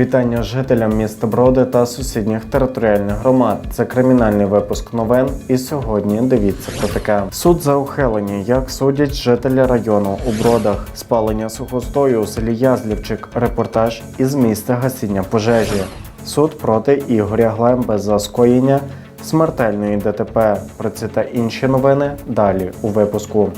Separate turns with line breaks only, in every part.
Вітання жителям міста Броди та сусідніх територіальних громад. Це кримінальний випуск новин. І сьогодні дивіться про таке. Суд за ухилення, як судять жителі району у бродах, спалення сухостою у селі Язлівчик, репортаж із місця гасіння пожежі. Суд проти Ігоря Глемби за скоєння смертельної ДТП. Про ці та інші новини далі у випуску.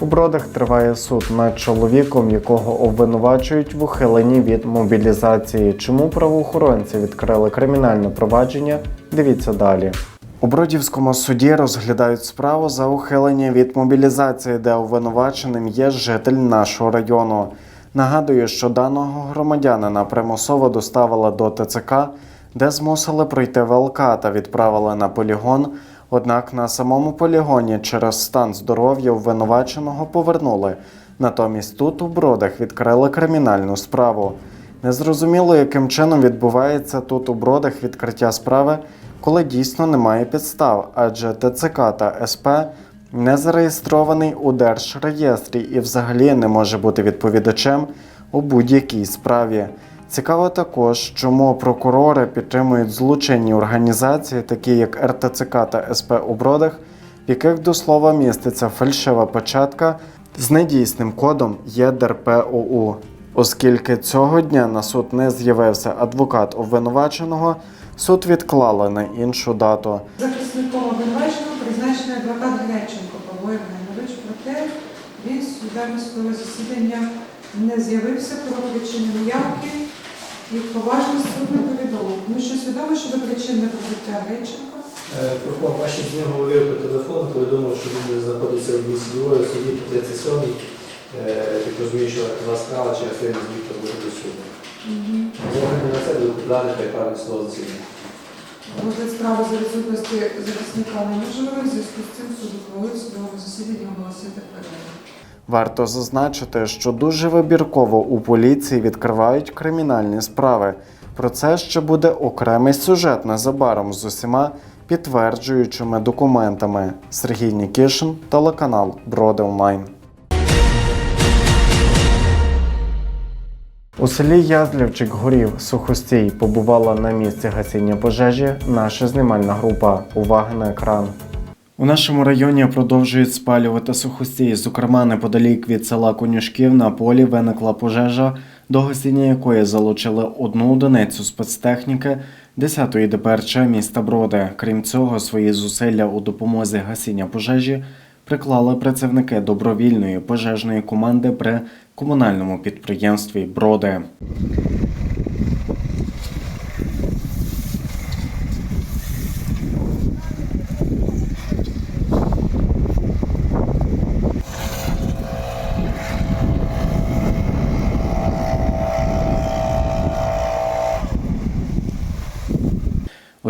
У бродах триває суд над чоловіком, якого обвинувачують в ухиленні від мобілізації. Чому правоохоронці відкрили кримінальне провадження? Дивіться далі. У Бродівському суді розглядають справу за ухилення від мобілізації, де обвинуваченим є житель нашого району. Нагадую, що даного громадянина примусово доставили до ТЦК, де змусили пройти ВЛК та відправили на полігон. Однак на самому полігоні через стан здоров'я обвинуваченого повернули. Натомість тут у бродах відкрили кримінальну справу. Незрозуміло, яким чином відбувається тут у бродах відкриття справи, коли дійсно немає підстав, адже ТЦК та СП не зареєстрований у держреєстрі і взагалі не може бути відповідачем у будь-якій справі. Цікаво також, чому прокурори підтримують злочинні організації, такі як РТЦК та СП у Бродах, в яких до слова міститься фальшива початка з недійсним кодом ЄДРПОУ. Оскільки цього дня на суд не з'явився адвокат обвинуваченого, суд відклали на іншу дату.
Захисником обвинуваченого призначений адвокат Греченко Павло Євгенович, проте він судами засідання не з'явився про причини неявки і поважно суд не повідомив. Тому що свідомо щодо причин неприбуття Греченко.
Е, Прокурор з ним говорив по телефону, повідомив, що він знаходиться в місті Двоє, в суді по 37 так розумію, що два справа через те не зміг подати до суду. Зогляди на це буде подати та й правильне слово засідання.
Розгляд справи за відсутності захисника неможливий, в зв'язку з цим суд ухвалив судовому засіданні оголосити перерву.
Варто зазначити, що дуже вибірково у поліції відкривають кримінальні справи. Про це ще буде окремий сюжет незабаром з усіма підтверджуючими документами. Сергій Нікішин, телеканал Броди Онлайн. У селі Язлівчик горів Сухостій побувала на місці гасіння пожежі наша знімальна група. Увага на екран. У нашому районі продовжують спалювати сухостій. Зокрема, неподалік від села Конюшків на полі виникла пожежа, до гасіння якої залучили одну одиницю спецтехніки 10-ї ДПРЧ міста Броди. Крім цього, свої зусилля у допомозі гасіння пожежі приклали працівники добровільної пожежної команди при комунальному підприємстві Броди.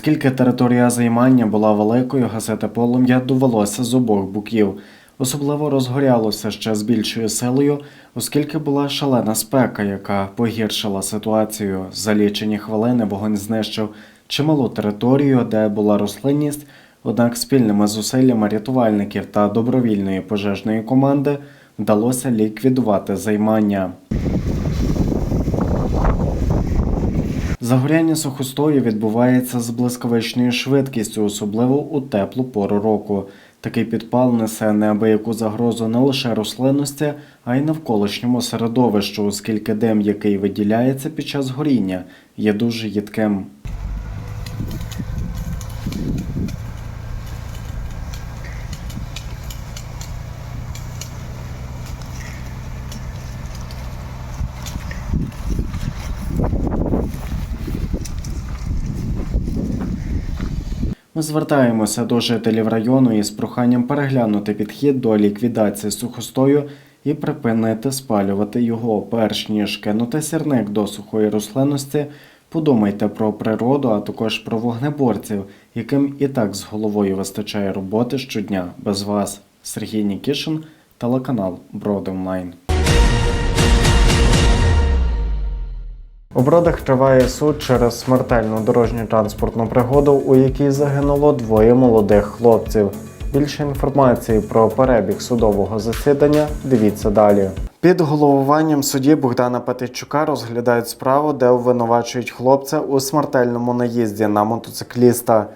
Оскільки територія займання була великою, гасити полум'я довелося з обох боків. Особливо розгорялося ще з більшою силою, оскільки була шалена спека, яка погіршила ситуацію. За лічені хвилини вогонь знищив чималу територію, де була рослинність. Однак спільними зусиллями рятувальників та добровільної пожежної команди вдалося ліквідувати займання. Загоряння сухостою відбувається з блискавичною швидкістю, особливо у теплу пору року. Такий підпал несе неабияку загрозу не лише рослинності, а й навколишньому середовищу, оскільки дим, який виділяється під час горіння, є дуже їдким. Ми звертаємося до жителів району із проханням переглянути підхід до ліквідації сухостою і припинити спалювати його, перш ніж кинути сірник до сухої рослинності. Подумайте про природу, а також про вогнеборців, яким і так з головою вистачає роботи щодня. Без вас Сергій Нікішин, телеканал Брод У Бродах триває суд через смертельну дорожню транспортну пригоду, у якій загинуло двоє молодих хлопців. Більше інформації про перебіг судового засідання дивіться далі. Під головуванням судді Богдана Патичука розглядають справу, де обвинувачують хлопця у смертельному наїзді на мотоцикліста.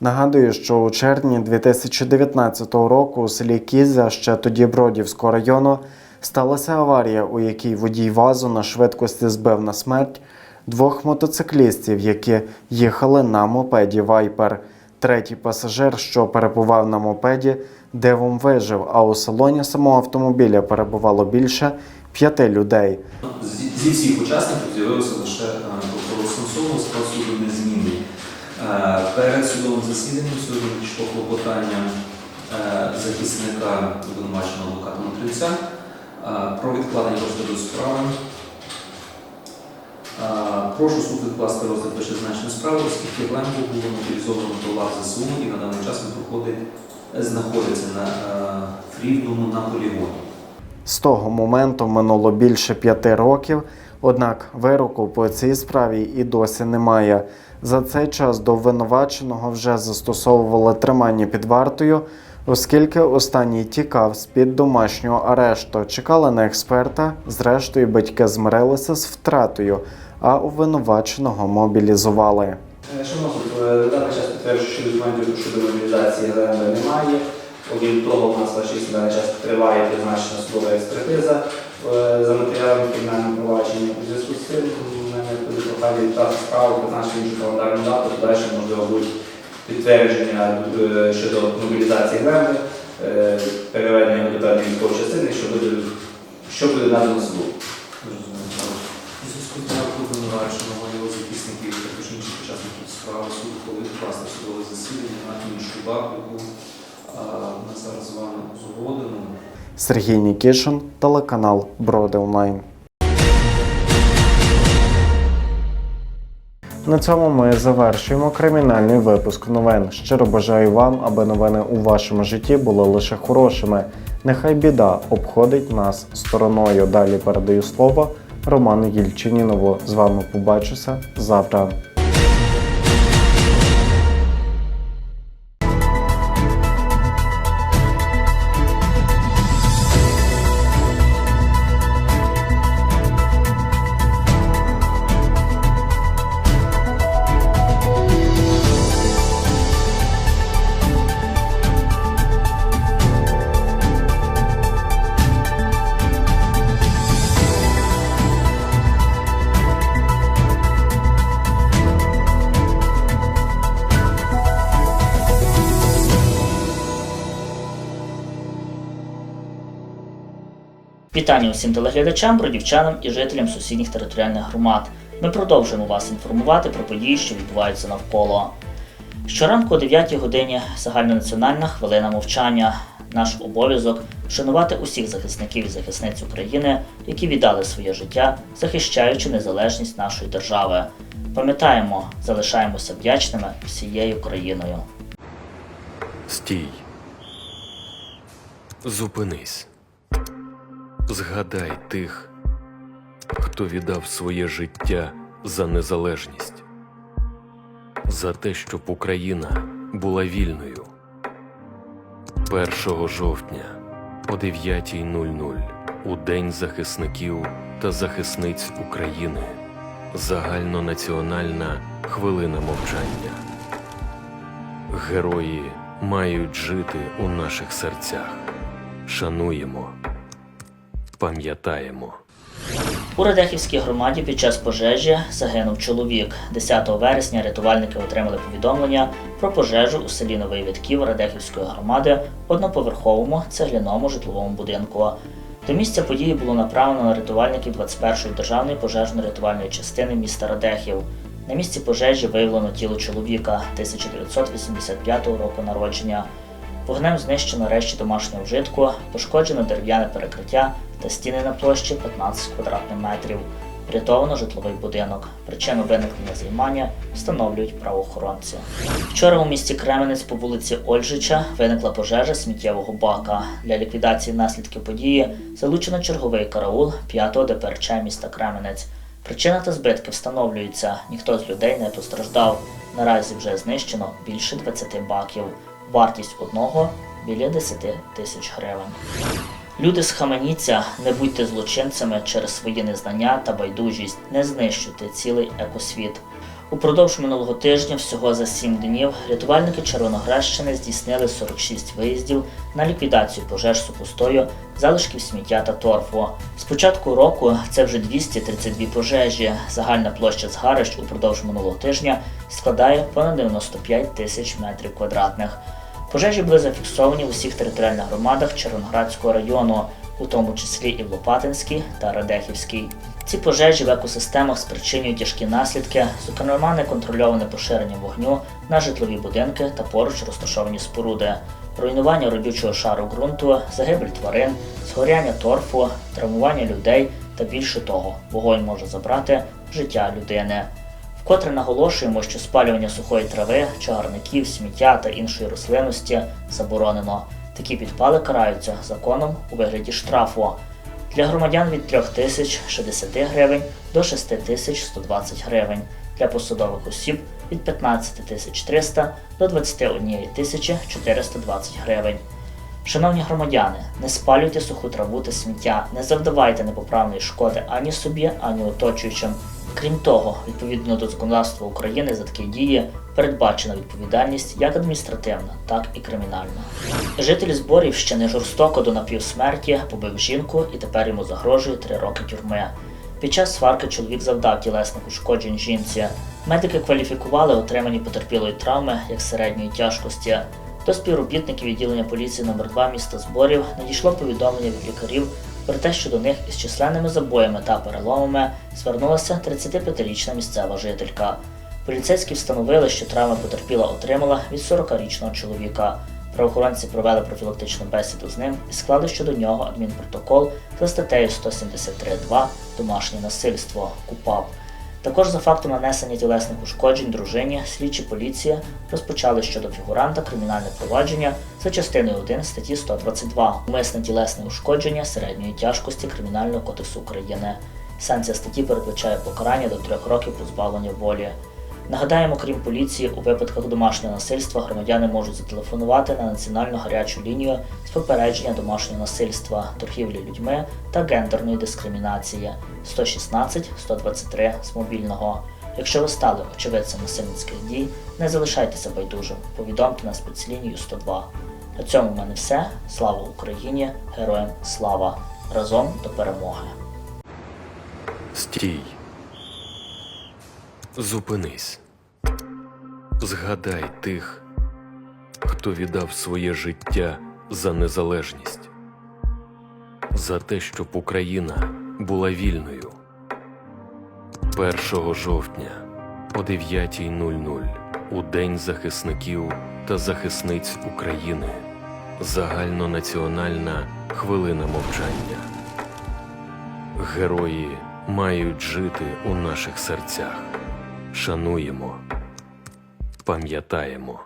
Нагадую, що у червні 2019 року у селі Кізя, ще тоді Бродівського району, сталася аварія, у якій водій вазу на швидкості збив на смерть двох мотоциклістів, які їхали на мопеді Вайпер. Третій пасажир, що перебував на мопеді, дивом вижив, а у салоні самого автомобіля перебувало більше п'яти людей.
Зі всіх учасників з'явилося лише е, прокурор Перед судовим засіданням сьогодні надійшло клопотання е, захисника обвинуваченого адвоката Матриця е, про відкладення розгляду справи. Е, Прошу суд відкласти розгляд вищезазначеної справи, оскільки Лембо було мобілізовано до лав ЗСУ і на даний час він знаходиться на е, Рівному на полігоні.
З того моменту минуло більше п'яти років, однак вироку по цій справі і досі немає. За цей час до обвинуваченого вже застосовували тримання під вартою, оскільки останній тікав з-під домашнього арешту. Чекали на експерта. Зрештою, батьки змирилися з втратою, а обвинуваченого мобілізували.
Е, Шановні, е, на даний час підтверджую, що документів щодо мобілізації немає. Окрім того, у нас фашист на час триває призначена судова експертиза е, за матеріалами кримінального провадження. У зв'язку з цим у мене віддати справу, призначити іншу календарну дату, далі можливо будуть підтвердження е, щодо мобілізації ГЛМ, е, переведення до певної військової частини, що буде, що буде надано суду.
Зв'язку з його захисників також інших учасників справи суд ухвалив власне судове засідання на іншу дату, яку ми зараз з вами узгодимо.
Сергій Нікішин, телеканал Броди Онлайн. На цьому ми завершуємо кримінальний випуск новин. Щиро бажаю вам, аби новини у вашому житті були лише хорошими. Нехай біда обходить нас стороною. Далі передаю слово Роману Єльчинінову. З вами побачуся завтра.
Вітання усім телеглядачам, бродівчанам і жителям сусідніх територіальних громад. Ми продовжуємо вас інформувати про події, що відбуваються навколо. Щоранку о 9 годині загальнонаціональна хвилина мовчання. Наш обов'язок вшанувати усіх захисників і захисниць України, які віддали своє життя, захищаючи незалежність нашої держави. Пам'ятаємо, залишаємося вдячними всією країною.
Стій. Зупинись. Згадай тих, хто віддав своє життя за незалежність, за те, щоб Україна була вільною. 1 жовтня о 9.00 у День захисників та захисниць України. Загальнонаціональна хвилина мовчання. Герої мають жити у наших серцях. Шануємо, пам'ятаємо.
У Радехівській громаді під час пожежі загинув чоловік. 10 вересня рятувальники отримали повідомлення про пожежу у селі Новий Витків Радехівської громади в одноповерховому цегляному житловому будинку. До місця події було направлено рятувальників 21-ї державної пожежно-рятувальної частини міста Радехів. На місці пожежі виявлено тіло чоловіка 1985 року народження. Вогнем знищено речі домашнього вжитку, пошкоджено дерев'яне перекриття та стіни на площі 15 квадратних метрів. Врятовано житловий будинок. Причину виникнення займання встановлюють правоохоронці. Вчора у місті Кременець по вулиці Ольжича виникла пожежа сміттєвого бака. Для ліквідації наслідків події залучено черговий караул 5-го ДПРЧ міста Кременець. Причина та збитки встановлюються. Ніхто з людей не постраждав. Наразі вже знищено більше 20 баків. Вартість одного біля 10 тисяч гривень. Люди схаменіться, не будьте злочинцями через свої незнання та байдужість, не знищуйте цілий екосвіт. Упродовж минулого тижня, всього за 7 днів, рятувальники Червоноградщини здійснили 46 виїздів на ліквідацію пожеж сухостою, залишків сміття та торфу. З початку року це вже 232 пожежі. Загальна площа згарищ упродовж минулого тижня складає понад 95 тисяч метрів квадратних. Пожежі були зафіксовані в усіх територіальних громадах Червоноградського району, у тому числі і в Лопатинській та Радехівській. Ці пожежі в екосистемах спричинюють тяжкі наслідки, зокрема неконтрольоване поширення вогню на житлові будинки та поруч розташовані споруди, руйнування родючого шару ґрунту, загибель тварин, згоряння торфу, травмування людей та більше того, вогонь може забрати життя людини. Вкотре наголошуємо, що спалювання сухої трави, чагарників, сміття та іншої рослинності заборонено. Такі підпали караються законом у вигляді штрафу. Для громадян від 3 тисяч 60 гривень до 6 тисяч 120 гривень. Для посадових осіб від 15 тисяч 300 до 21 тисячі 420 гривень. Шановні громадяни, не спалюйте суху траву та сміття, не завдавайте непоправної шкоди ані собі, ані оточуючим. Крім того, відповідно до законодавства України за такі дії передбачена відповідальність як адміністративна, так і кримінальна. Житель Зборівщини жорстоко до напівсмерті побив жінку і тепер йому загрожує три роки тюрми. Під час сварки чоловік завдав тілесних ушкоджень жінці. Медики кваліфікували отримані потерпілої травми як середньої тяжкості. До співробітників відділення поліції номер 2 міста Зборів надійшло повідомлення від лікарів про те, що до них із численними забоями та переломами звернулася 35-річна місцева жителька. Поліцейські встановили, що травми потерпіла отримала від 40-річного чоловіка. Правоохоронці провели профілактичну бесіду з ним і склали щодо нього адмінпротокол за статтею 173.2 Домашнє насильство КУПАП. Також за фактом нанесення тілесних ушкоджень дружині слідчі поліція розпочали щодо фігуранта кримінальне провадження за частиною 1 статті 122 умисне тілесне ушкодження середньої тяжкості Кримінального кодексу України. Санкція статті передбачає покарання до трьох років позбавлення волі. Нагадаємо, крім поліції, у випадках домашнього насильства громадяни можуть зателефонувати на національну гарячу лінію з попередження домашнього насильства, торгівлі людьми та гендерної дискримінації 116 123 з мобільного. Якщо ви стали очевидцем насильницьких дій, не залишайтеся байдужим. Повідомте на спецлінію 102. На цьому в мене все. Слава Україні! Героям слава! Разом до перемоги!
Стій. Зупинись. Згадай тих, хто віддав своє життя за незалежність, за те, щоб Україна була вільною. 1 жовтня о 9.00 у День захисників та захисниць України. Загальнонаціональна хвилина мовчання. Герої мають жити у наших серцях. Шануємо, пам'ятаємо.